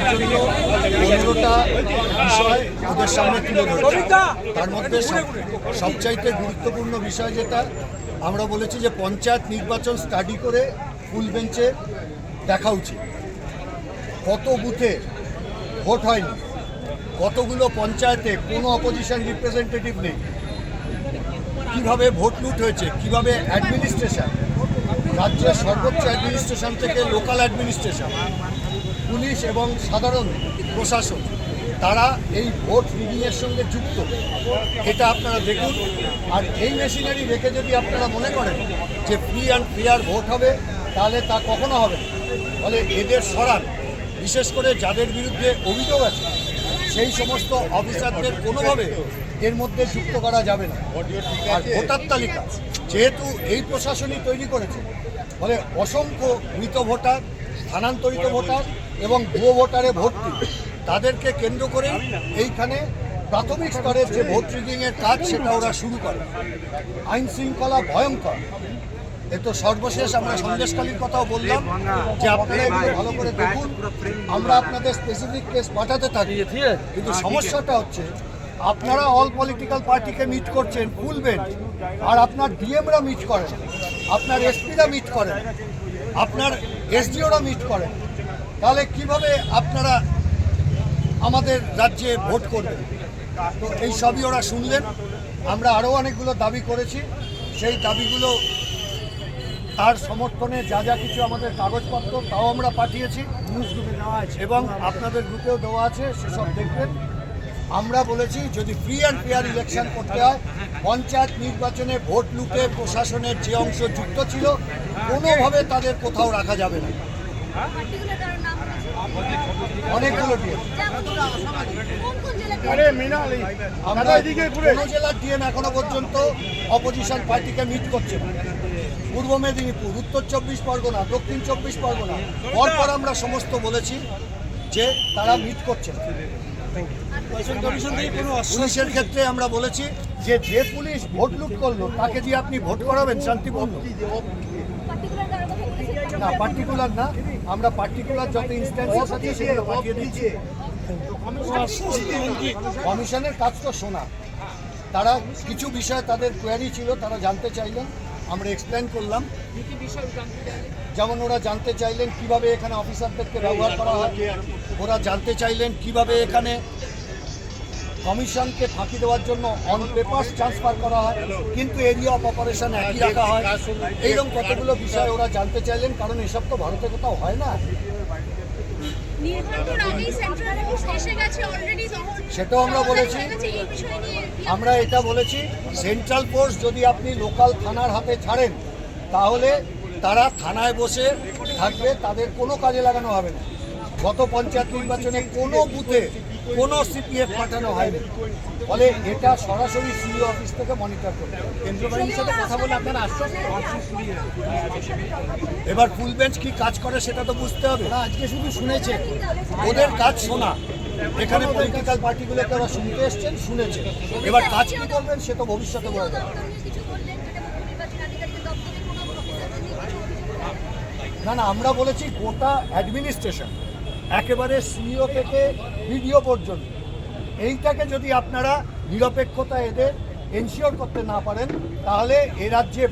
করার জন্য পনেরোটা বিষয় ওদের সামনে তুলে ধরেছে। তার মধ্যে সবচাইতে গুরুত্বপূর্ণ বিষয় যেটা, আমরা বলেছি যে পঞ্চায়েত নির্বাচন স্টাডি করে ফুল বেঞ্চে দেখা উচিত। কত বুথে ভোট হয়নি, কতগুলো পঞ্চায়েতে কোনো অপোজিশন রিপ্রেজেন্টেটিভ নেই, কীভাবে ভোট লুট হয়েছে, কীভাবে অ্যাডমিনিস্ট্রেশন রাজ্যের সর্বোচ্চ অ্যাডমিনিস্ট্রেশন থেকে লোকাল অ্যাডমিনিস্ট্রেশন পুলিশ এবং সাধারণ প্রশাসন, তারা এই ভোট রিডিংয়ের সঙ্গে যুক্ত। এটা আপনারা দেখুন। আর এই মেশিনারি রেখে যদি আপনারা মনে করেন যে ফ্রি অ্যান্ড ফেয়ার ভোট হবে, তাহলে তা কখনো হবে ফলে এদের সরান, বিশেষ করে যাদের বিরুদ্ধে অভিযোগ আছে, সেই সমস্ত অফিসারদের কোনোভাবে এর মধ্যে যুক্ত করা যাবে না। আর ভোটার তালিকা, যেহেতু এই প্রশাসনই তৈরি করেছে, ফলে অসংখ্য মৃত ভোটার, স্থানান্তরিত ভোটার এবং ভুয়ো ভোটারে ভর্তি। তাদেরকে কেন্দ্র করে এইখানে প্রাথমিক স্তরের যে ভোট রিডিংয়ের কাজ, সেটা ওরা শুরু করে। আইন শৃঙ্খলা ভয়ঙ্কর। এ তো সর্বশেষ আমরা সন্দেশকালীর কথাও বললাম যে আপনারা এগুলো ভালো করে দেখুন। আমরা আপনাদের স্পেসিফিক কেস পাঠাতে থাকি। কিন্তু সমস্যাটা হচ্ছে, আপনারা অল পলিটিক্যাল পার্টিকে মিট করছেন ফুল আর আপনার ডিএমরা মিট করেন, আপনার এসপিরা মিট করেন, আপনার এসডিওরা মিট করেন। তাহলে কীভাবে আপনারা আমাদের রাজ্যে ভোট করবেন? তো এই সবই ওরা শুনলেন। আমরা আরও অনেকগুলো দাবি করেছি। সেই দাবিগুলো তার সমর্থনে যা যা কিছু আমাদের কাগজপত্র, তাও আমরা পাঠিয়েছি। নিউজ গ্রুপে দেওয়া আছে এবং আপনাদের গ্রুপেও দেওয়া আছে, সেসব দেখবেন। আমরা বলেছি, যদি ফ্রি অ্যান্ড ফেয়ার ইলেকশন করতে হয়, পঞ্চায়েত নির্বাচনে ভোট লুটে প্রশাসনের যে অংশ যুক্ত ছিল, কোনোভাবে তাদের কোথাও রাখা যাবে না। অনেকগুলো কোন জেলার ডিএম এখনও পর্যন্ত অপোজিশন পার্টিকে মিট করছে পূর্ব মেদিনীপুর উত্তর চব্বিশ পরগনা দক্ষিণ চব্বিশ পরগনা পরপর আমরা সমস্ত বলেছি যে তারা মিট করছে পুলিশের ক্ষেত্রে আমরা বলেছি যে যে পুলিশ ভোট লুট করল তাকে দিয়ে আপনি ভোট করাবেন শান্তিপূর্ণ না পার্টিকুলার না। আমরা পার্টিকুলার যত ইনস্ট্যান্স আছে সেগুলো পাঠিয়ে দিচ্ছি। কমিশনের কাজ তো শোনা। তারা কিছু বিষয় তাদের কোয়ারি ছিল, তারা জানতে চাইলেন, আমরা এক্সপ্লেন করলাম। যেমন ওরা জানতে চাইলেন কীভাবে এখানে অফিসারদেরকে ব্যবহার করা হয়, ওরা জানতে চাইলেন কীভাবে এখানে কমিশনকে ফাঁকি দেওয়ার জন্য অন পেপার ট্রান্সফার করা হয় কিন্তু এরিয়া অফ অপারেশন একই রাখা হয়। এইরকম কতগুলো বিষয় ওরা জানতে চাইলেন কারণ এসব তো ভারতে কোথাও হয় না। সেটাও আমরা বলেছি। আমরা এটা বলেছি সেন্ট্রাল ফোর্স যদি আপনি লোকাল থানার হাতে ছাড়েন তাহলে তারা থানায় বসে থাকবে তাদের কোনো কাজে লাগানো হবে না। গত পঞ্চায়েত নির্বাচনে কোনো বুথে কোনো সিপিএফ পাঠানো হয়নি। ফলে এটা সরাসরি সিইও অফিস থেকে মনিটর করবে কেন্দ্র বাহিনীর সাথে কথা বলে আপনারা আশ্বাস এবার ফুল বেঞ্চ কি কাজ করে সেটা তো বুঝতে হবে। না আজকে শুধু শুনেছে। ওদের কাজ শোনা। এখানে পলিটিক্যাল পার্টিগুলোকে ওরা শুনতে এসছেন, শুনেছে। এবার কাজ কি করবেন সে তো ভবিষ্যতে বলা যাবে। না না, আমরা বলেছি গোটা অ্যাডমিনিস্ট্রেশন একেবারে সিইও থেকে ভিডিও পর্যন্ত এইটাকে যদি আপনারা নিরপেক্ষতা এদের এনশিওর করতে না পারেন, তাহলে এ রাজ্যে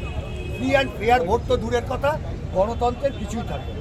ফ্রি অ্যান্ড ফেয়ার ভোট তো দূরের কথা, গণতন্ত্রের কিছুই থাকবে।